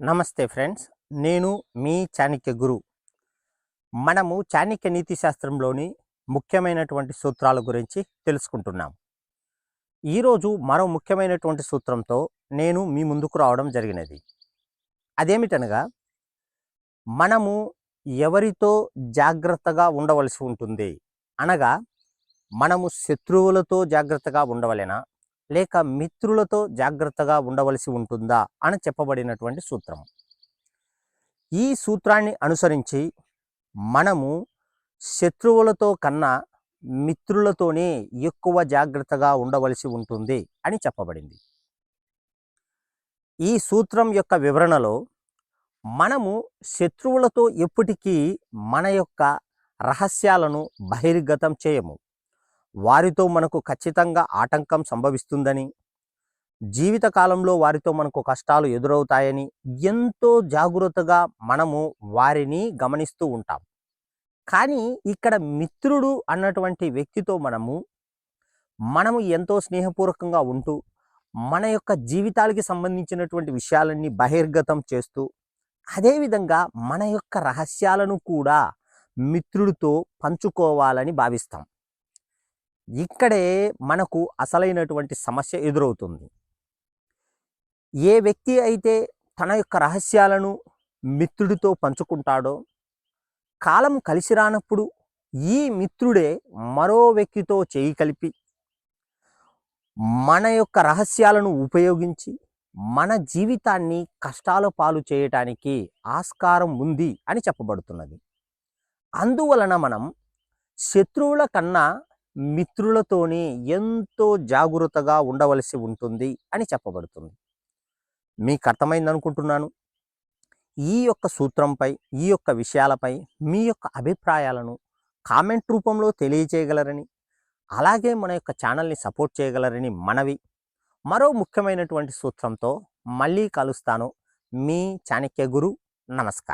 నమస్తే ఫ్రెండ్స్ నేను మీ చాణక్య గురు. మనము చాణక్య నీతి శాస్త్రంలోని ముఖ్యమైనటువంటి సూత్రాల గురించి తెలుసుకుంటున్నాం. ఈరోజు మరో ముఖ్యమైనటువంటి సూత్రంతో నేను మీ ముందుకు రావడం జరిగినది. అదేమిటనగా మనము ఎవరితో జాగ్రత్తగా ఉండవలసి ఉంటుంది? అనగా మనము శత్రువులతో జాగ్రత్తగా ఉండవలెనా? లేక మిత్రులతో జాగ్రత్తగా ఉండవలసి ఉంటుందా అని చెప్పబడినటువంటి సూత్రం. ఈ సూత్రాన్ని అనుసరించి మనము శత్రువులతో కన్నా మిత్రులతోనే ఎక్కువ జాగ్రత్తగా ఉండవలసి ఉంటుంది అని చెప్పబడింది. ఈ సూత్రం యొక్క వివరణలో మనము శత్రువులతో ఎప్పటికీ మన యొక్క రహస్యాలను బహిర్గతం చేయము. వారితో మనకు ఖచ్చితంగా ఆటంకం సంభవిస్తుందని జీవితకాలంలో వారితో మనకు కష్టాలు ఎదురవుతాయని ఎంతో జాగ్రత్తగా మనము వారిని గమనిస్తూ ఉంటాం. కానీ ఇక్కడ మిత్రుడు అన్నటువంటి వ్యక్తితో మనము మనము ఎంతో స్నేహపూర్వకంగా ఉంటూ మన యొక్క జీవితాలకి సంబంధించినటువంటి విషయాలన్నీ బహిర్గతం చేస్తూ అదేవిధంగా మన యొక్క రహస్యాలను కూడా మిత్రుడితో పంచుకోవాలని భావిస్తాం. ఇక్కడే మనకు అసలైనటువంటి సమస్య ఎదురవుతుంది. ఏ వ్యక్తి అయితే తన యొక్క రహస్యాలను మిత్రుడితో పంచుకుంటాడో కాలం కలిసి రానప్పుడు ఈ మిత్రుడే మరో వ్యక్తితో చేయి కలిపి మన యొక్క రహస్యాలను ఉపయోగించి మన జీవితాన్ని కష్టాల పాలు చేయటానికి ఆస్కారం ఉంది అని చెప్పబడుతున్నది. అందువలన మనం శత్రువుల కన్నా మిత్రులతోని ఎంతో జాగ్రత్తగా ఉండవలసి ఉంటుంది అని చెప్పబడుతుంది. మీకు అర్థమైంది అనుకుంటున్నాను ఈ యొక్క సూత్రంపై ఈ యొక్క విషయాలపై మీ యొక్క అభిప్రాయాలను కామెంట్ రూపంలో తెలియజేయగలరని అలాగే మన యొక్క ఛానల్ని సపోర్ట్ చేయగలరని మనవి. మరో ముఖ్యమైనటువంటి సూత్రంతో మళ్ళీ కలుస్తాను. మీ చాణక్య గురు నమస్కారం.